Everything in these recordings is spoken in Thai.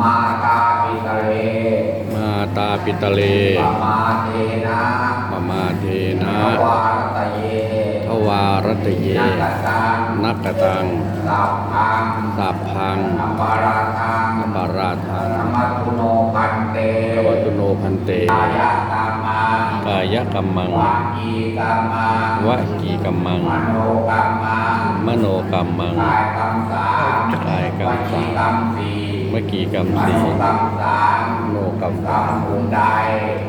มาตาปิตะเล มาตาปิตะเลปมาเทนะปมาเทนะวารตะเยทวารตเย นักตังนักกตังสัพพังสัพพังอปาราทังอปาราทังธรรมตุโนพันเตกวัตุโนพันเตกายกรรมังกายกรรมังวาจีกรรมังวจีกรรมัง มโนกรรมัง มโนกรรมังกายกรรมสาม กายกรรมสามเมื่อกี้กรรมสี่โนกรรมสามโนกรรมกรรมบุญใด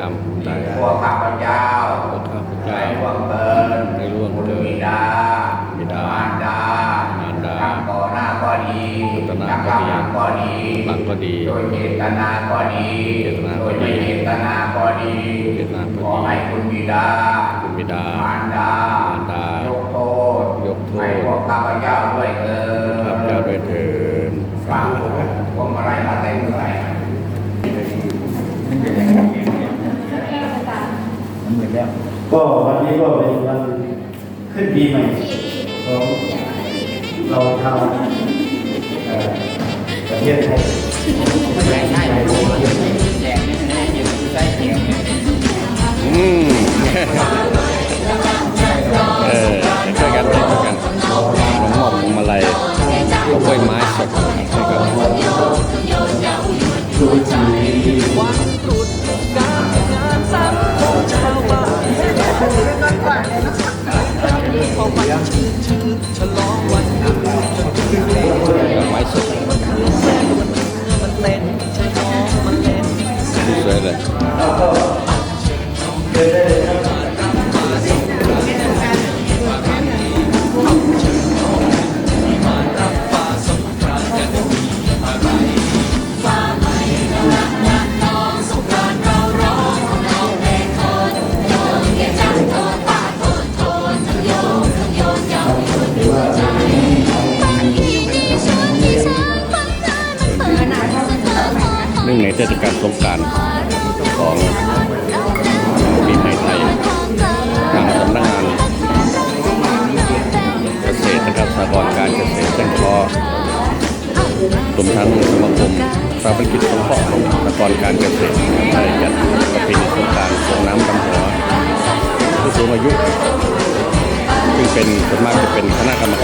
กรรมบุญใดพวกข้าพเจ้าพวกข้าพเจ้าล่วงเกินได้ล่วงเกินบิดาบิดามารดามารดาทั้งต่อหน้าก็ดีต่อหน้าก็ดีหลังก็ดีหลังก็ดีโดยเจตนาก็ดีโดยไม่เจตนาก็ดีเจตนาก็ดีขอให้คุณบิดาคุณบิดามารดามารดายกโทษยกโทษให้พวกข้าพเจ้าด้วยเถิด ดฟังพวงมาลัยมาเต็มเลยก็วันนี้ก็เป็นวันขึ้นปีใหม่ของเราชาวประเทศไทยอืม ไม้สดสวยเลย นื่องในเทศกาลสงการของปีใหม่ไทยทางสำนักงานเกษตรนะครับสหกรณ์การเกษตรเส้นคอรวมทั้งสมาคมสาพันกิจสงเคราะห์ของสหกรณ์การเกษตรได้จัดประเพณีสงการส่งน้ำดำหัวผู้สูงอายุซึ่งเป็นส่วนมากจะเป็นคณะกรรม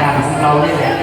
งานของเรานี่แหละ